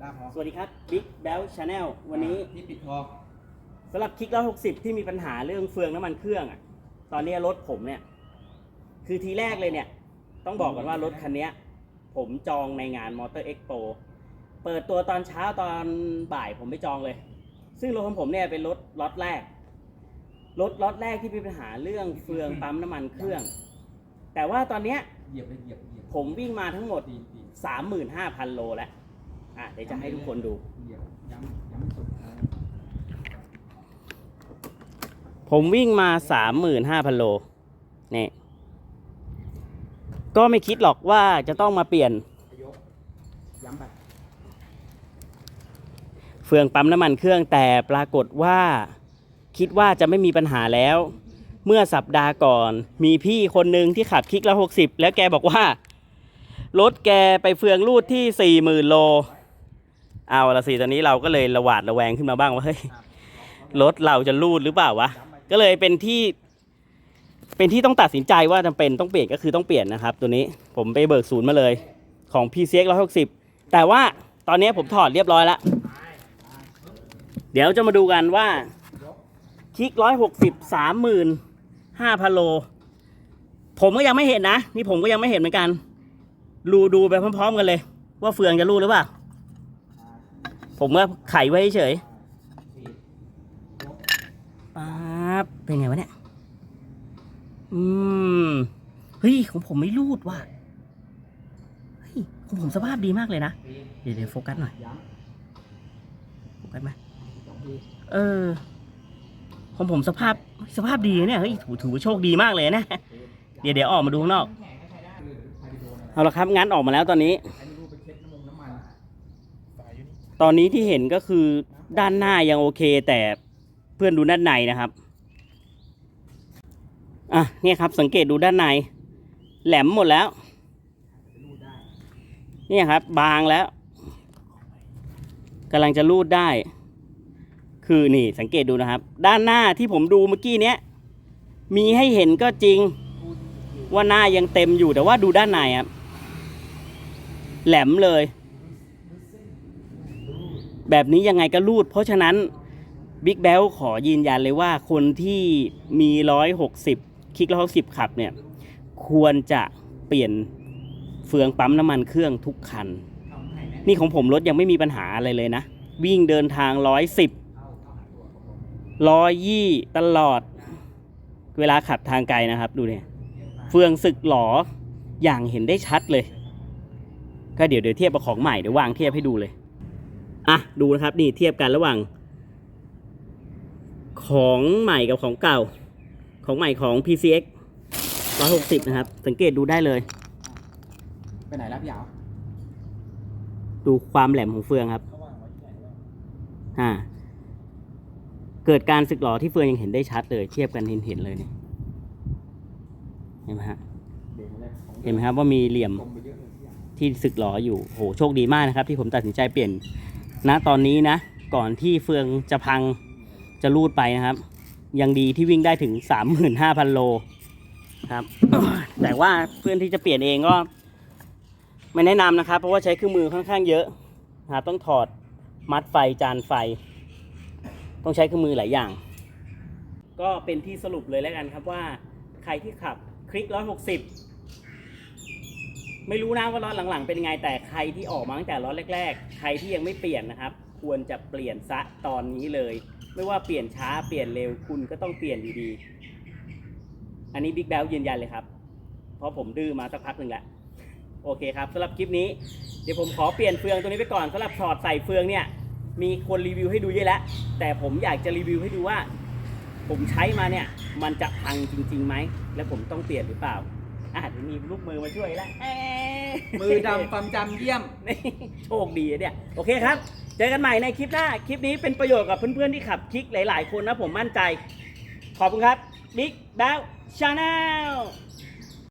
ได้พอสวัสดีครับ Big Bell Channel วันนี้ที่ปิดคอสำหรับคลิกร้อยหกสิบที่มีปัญหาเรื่องเฟืองน้ำมันเครื่องอะ ตอนนี้รถผมเนี่ย คือทีแรกเลยเนี่ย ต้องบอกก่อนว่ารถคันเนี้ยผมจองในงานมอเตอร์เอ็กโปเปิดตัวตอนเช้าตอนบ่ายผมไปจองเลย ซึ่งรถของผมเนี่ยเป็นรถล็อตแรก รถล็อตแรกที่มีปัญหาเรื่องเฟืองปั๊มน้ำมันเครื่อง แต่ว่าตอนเนี้ยเหยียบเลยเหยียบเหยียบผมวิ่งมาทั้งหมดตีนตีน35,000โลแล้ว อะเดี๋ยวจะให้ทุกคนดูเหยียบย้ำย้ำสุดอ่าผมวิ่งมา35,000โลนี่ก็ไม่คิดหรอกว่าจะต้องมาเปลี่ยน เฟืองปั๊มน้ำมันเครื่องแต่ปรากฏว่า คิดว่าจะไม่มีปัญหาแล้ว เมื่อสัปดาห์ก่อน มีพี่คนหนึ่งที่ขับคลิกละหกสิบแล้วแกบอกว่า รถแกไปเฟืองรูดที่สี่หมื่นโล เอาละสิตอนนี้เราก็เลยระหวาดระแวงขึ้นมาบ้างว่าเฮ้ยรถเราจะรูดหรือเปล่าวะก็เลยเป็นที่ เป็นที่ต้องตัดสินใจว่าจำเป็นต้องเปลี่ยนก็คือต้องเปลี่ยนนะครับ ตัวนี้ผมไปเบิกศูนย์มาเลยของ PCX 160 แต่ว่าตอนนี้ผมถอดเรียบร้อยแล้ว เดี๋ยวจะมาดูกันว่าคลิก160 30,000 5,000โล ผมก็ยังไม่เห็นนะ นี่ผมก็ยังไม่เห็นเหมือนกันดูดูไปพร้อม ๆ กันเลย ว่าเฟืองจะรูดหรือเปล่า ผมก็ไขไว้เฉยป๊าบเป็นไงวะเนี่ย อืม เฮ้ย ของผมไม่รูดว่ะ เฮ้ย ของผมสภาพดีมากเลยนะ เดี๋ยวเดี๋ยวโฟกัสหน่อย โฟกัสไหมเออ ของผมสภาพสภาพดีเนี่ย เฮ้ยถือถือว่าโชคดีมากเลยนะ เดี๋ยวเดี๋ยวออกมาดูข้างนอก เอาละครับงั้นออกมาแล้วตอนนี้ ตอนนี้ที่เห็นก็คือด้านหน้ายังโอเค แต่เพื่อนดูด้านในนะครับ อะเนี่ยครับสังเกตดูด้านใน แหลมหมดแล้ว เนี่ยครับ บางแล้วกำลังจะรูดได้ คือนี่สังเกตดูนะครับ ด้านหน้าที่ผมดูเมื่อกี้เนี้ยมีให้เห็นก็จริงว่าหน้ายังเต็มอยู่แต่ว่าดูด้านในครับแหลมเลย แบบนี้ยังไงก็รูด เพราะฉะนั้นบิ๊กแบลขอยืนยันเลยว่าคนที่มีร้อยหกสิบคลิกร้อยหกสิบขับเนี่ย ควรจะเปลี่ยนเฟืองปั๊มน้ำมันเครื่องทุกคัน นี่ของผมรถยังไม่มีปัญหาอะไรเลยนะ วิ่งเดินทางร้อยสิบร้อยยี่ตลอด เวลาขับทางไกลนะครับ ดูเนี่ย เฟืองสึกหลออย่างเห็นได้ชัดเลย ก็เดี๋ยวเดี๋ยวเทียบกับของใหม่เดี๋ยววางเทียบให้ดูเลย อะดูนะครับนี่เทียบกันระหว่าง ของใหม่กับของเก่า ของใหม่ของ PCX 160 นะครับ สังเกตดูได้เลย ไปไหนแล้วพี่อ๋าวดูความแหลมของเฟืองครับเขาวางไว้ที่ไหนวะอ่าเกิดการสึกหรอที่เฟืองยังเห็นได้ชัดเลย เทียบกันเห็นเห็นเลยเนี่ยเห็นไหมฮะเบรกมาเลยของเห็นไหมครับว่ามีเหลี่ยมลงไปเยอะเลยพี่อ๋าวที่สึกหรออยู่โหโชคดีมากนะครับ ที่ผมตัดสินใจเปลี่ยน ณตอนนี้นะ ก่อนที่เฟืองจะพังจะรูดไปนะครับ ยังดีที่วิ่งได้ถึง 35,000 โลครับ แต่ว่าเพื่อนที่จะเปลี่ยนเองก็ ไม่แนะนำนะครับ เพราะว่าใช้เครื่องมือค่อนข้างเยอะนะครับต้องถอดมัดไฟจานไฟ ต้องใช้เครื่องมือหลายอย่าง ก็เป็นที่สรุปเลยแล้วกันครับว่าใครที่ขับคลิก 160 ไม่รู้นะว่าล็อตหลังๆเป็นยังไงแต่ใครที่ออกมาตั้งแต่ล็อตแรก ๆ ใครที่ยังไม่เปลี่ยนนะครับ ควรจะเปลี่ยนซะตอนนี้เลย ไม่ว่าเปลี่ยนช้าเปลี่ยนเร็วคุณก็ต้องเปลี่ยนดีๆ อันนี้บิ๊กแบลยืนยันเลยครับ เพราะผมดื้อมาสักพักหนึ่งแหละโอเคครับสำหรับคลิปนี้เดี๋ยวผมขอเปลี่ยนเฟืองตัวนี้ไปก่อนสำหรับถอดใส่เฟืองเนี่ยมีคนรีวิวให้ดูเยอะแล้ว แต่ผมอยากจะรีวิวให้ดูว่า ผมใช้มาเนี่ยมันจะพังจริงๆไหมและผมต้องเปลี่ยนหรือเปล่า อะเดี๋ยวมีลูกมือมาช่วยแล้วเอ้ยมือดำความจำเยี่ยม นี่โชคดีอะเนี่ย โอเคครับ เจอกันใหม่ในคลิปหน้า คลิปนี้เป็นประโยชน์กับเพื่อนๆที่ขับคลิกหลายๆคนนะผมมั่นใจ ขอบคุณครับ Big b e l l Channel